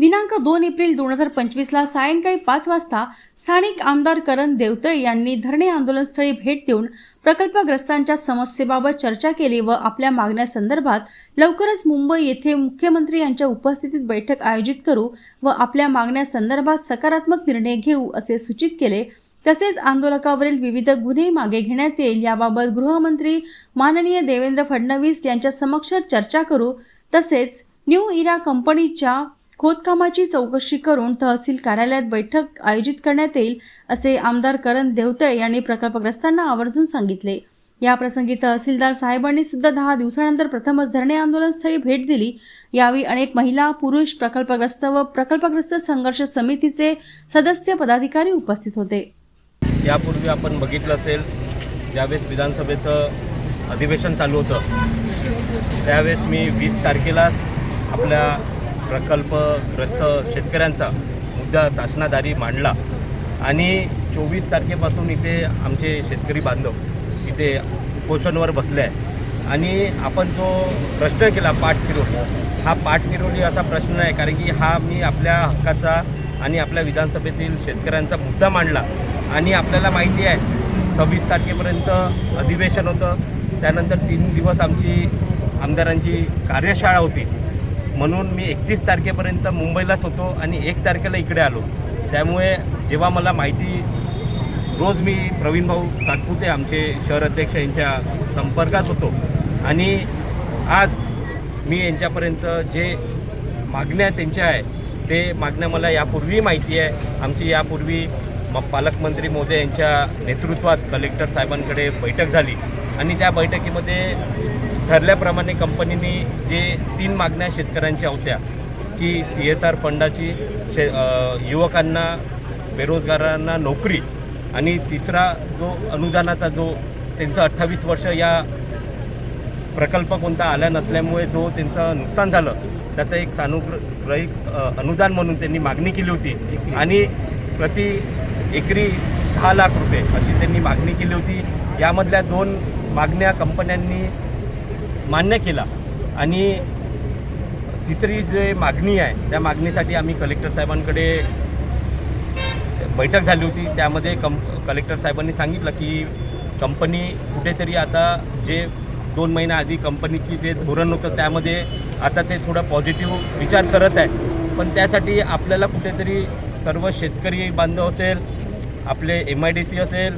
दिनांक दोन एप्रिल दोन हजार पंचवीसला सायंकाळी पाच वाजता स्थानिक आमदार करण देवतळे यांनी धरणे आंदोलनस्थळी भेट देऊन प्रकल्पग्रस्तांच्या समस्येबाबत चर्चा केली व आपल्या मागण्यासंदर्भात लवकरच मुंबई येथे मुख्यमंत्री यांच्या उपस्थितीत बैठक आयोजित करू व आपल्या मागण्यासंदर्भात सकारात्मक निर्णय घेऊ असे सूचित केले. तसेच आंदोलकावरील विविध गुन्हे मागे घेण्यात येईल याबाबत गृहमंत्री माननीय देवेंद्र फडणवीस यांच्या समक्ष चर्चा करू. तसेच न्यू इरा कंपनीच्या खोदकामाची चौकशी करून तहसील कार्यालयात बैठक आयोजित करण्यात येईल असे आमदार करण देवतळे यांनी प्रकल्पग्रस्तांना आवर्जून सांगितले. याप्रसंगी तहसीलदार साहेबांनी सुद्धा दहा दिवसानंतर प्रथमच धरणे आंदोलनस्थळी भेट दिली. यावेळी अनेक महिला पुरुष प्रकल्पग्रस्त व प्रकल्पग्रस्त संघर्ष समितीचे सदस्य पदाधिकारी उपस्थित होते. यापूर्वी आपण बघितलं असेल ज्यावेळेस विधानसभेचं अधिवेशन चालू होतं त्यावेळेस मी वीस तारखेलाच आपल्या प्रकल्पग्रस्त शेतकऱ्यांचा मुद्दा शासनाधारी मांडला. आणि चोवीस तारखेपासून इथे आमचे शेतकरी बांधव इथे उपोषणवर बसले आहे आणि आपण जो प्रश्न केला पाठफिरोली हा पाठफिरोली असा प्रश्न आहे कारण की हा मी आपल्या हक्काचा आणि आपल्या विधानसभेतील शेतकऱ्यांचा मुद्दा मांडला. आणि आपल्याला माहिती आहे सव्वीस तारखेपर्यंत अधिवेशन होतं. त्यानंतर तीन दिवस आमची आमदारांची कार्यशाळा होती. म्हणून मी एकतीस तारखेपर्यंत मुंबईलाच होतो आणि एक तारखेला इकडे आलो. त्यामुळे जेव्हा मला माहिती रोज मी प्रवीण भाऊ सातपुते आमचे शहर अध्यक्ष यांच्या संपर्कात होतो. आणि आज मी यांच्यापर्यंत जे मागण्या त्यांच्या आहे ते मागण्या मला यापूर्वी माहिती आहे. आमची यापूर्वी मग पालकमंत्री मोदी यांच्या नेतृत्वात कलेक्टर साहेबांकडे बैठक झाली. आणि त्या बैठकीमध्ये ठरल्याप्रमाणे कंपनीने जे तीन मागण्या शेतकऱ्यांच्या होत्या की सी एस आर फंडाची शे युवकांना बेरोजगारांना नोकरी आणि तिसरा जो अनुदानाचा जो त्यांचं अठ्ठावीस वर्ष या प्रकल्प कोणता आला नसल्यामुळे जो त्यांचं नुकसान झालं त्याचं एक सानुग्रहिक अनुदान म्हणून त्यांनी मागणी केली होती. आणि प्रति एकरी दहा लाख रुपये अशी त्यांनी मागणी केली होती. यामधल्या दोन मागण्या कंपन्यांनी मान्य केला. आणि तिसरी जे मागणी आहे त्या मागणीसाठी आम्ही कलेक्टर साहेबांकडे बैठक झाली होती. त्यामध्ये कं कलेक्टर साहेबांनी सांगितलं की कंपनी कुठेतरी आता जे दोन महिन्याआधी कंपनीची जे धोरण होतं त्यामध्ये आता ते थोडं पॉझिटिव्ह विचार करत आहे. पण त्यासाठी आपल्याला कुठेतरी सर्व शेतकरी बांधव असेल आपले एम आय डी सी असेल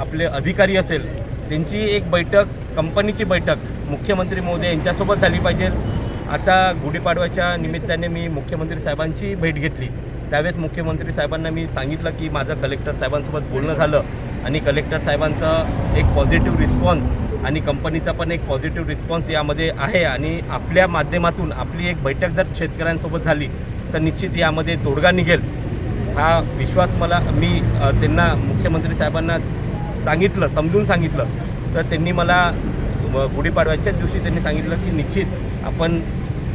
आपले अधिकारी असेल त्यांची एक बैठक कंपनीची बैठक मुख्यमंत्री मोदी यांच्यासोबत झाली पाहिजे. आता गुढीपाडव्याच्या निमित्ताने मी मुख्यमंत्री साहेबांची भेट घेतली. त्यावेळेस मुख्यमंत्री साहेबांना मी सांगितलं की माझं कलेक्टर साहेबांसोबत बोलणं झालं आणि कलेक्टर साहेबांचा एक पॉझिटिव्ह रिस्पॉन्स आणि कंपनीचा पण एक पॉझिटिव्ह रिस्पॉन्स यामध्ये आहे आणि आपल्या माध्यमातून आपली एक बैठक जर शेतकऱ्यांसोबत झाली तर निश्चित यामध्ये तोडगा निघेल. हा विश्वास मला मी त्यांना मुख्यमंत्री साहेबांना सांगितलं समजून सांगितलं. तर त्यांनी मला गुढीपाडव्याच्याच दिवशी त्यांनी सांगितलं की निश्चित आपण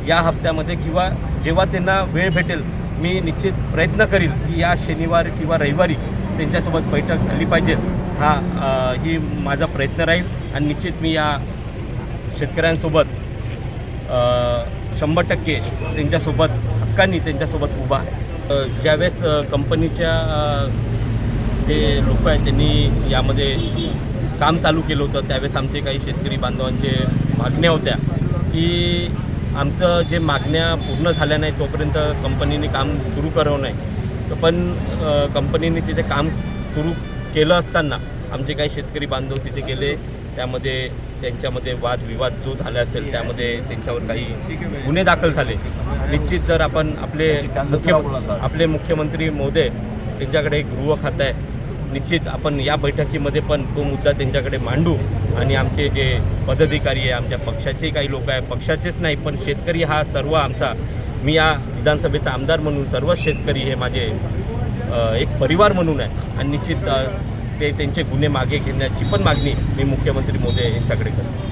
या हप्त्यामध्ये किंवा जेव्हा त्यांना वेळ भेटेल मी निश्चित प्रयत्न करील की या शनिवार किंवा रविवारी त्यांच्यासोबत बैठक झाली पाहिजे. हा ही माझा प्रयत्न राहील आणि निश्चित मी या शेतकऱ्यांसोबत शंभर टक्के त्यांच्यासोबत हक्कानी त्यांच्यासोबत उभा आहे. ज्यावेळेस कंपनीच्या जे लोक आहेत त्यांनी यामध्ये काम चालू केलं होतं. त्यावेळेस आमचे काही शेतकरी बांधवांचे मागण्या होत्या की आमचं जे मागण्या पूर्ण झाल्या नाही तोपर्यंत कंपनीने काम सुरू करावं नाही. तर पण कंपनीने तिथे काम सुरू केलं असताना आमचे काही शेतकरी बांधव तिथे गेले. त्यामध्ये त्यांच्यामध्ये वादविवाद जो झाला असेल त्यामध्ये त्यांच्यावर काही गुन्हे दाखल झाले. निश्चित जर आपण आपले मुख्य आपले मुख्यमंत्री महोदय त्यांच्याकडे एक गृह खातं आहे. निश्चित आपण या बैठकीमध्ये पण तो मुद्दा त्यांच्याकडे मांडू आणि आमचे जे पदाधिकारी आहे आमच्या पक्षाचे काही लोक आहे पक्षाचेच नाही पण शेतकरी हा सर्व आमचा मी या विधानसभेचा आमदार म्हणून सर्व शेतकरी हे माझे एक परिवार म्हणून आहे. आणि निश्चित ते त्यांचे गुन्हे मागे घेण्याची पण मागणी मी मुख्यमंत्री मोदी यांच्याकडे करतो.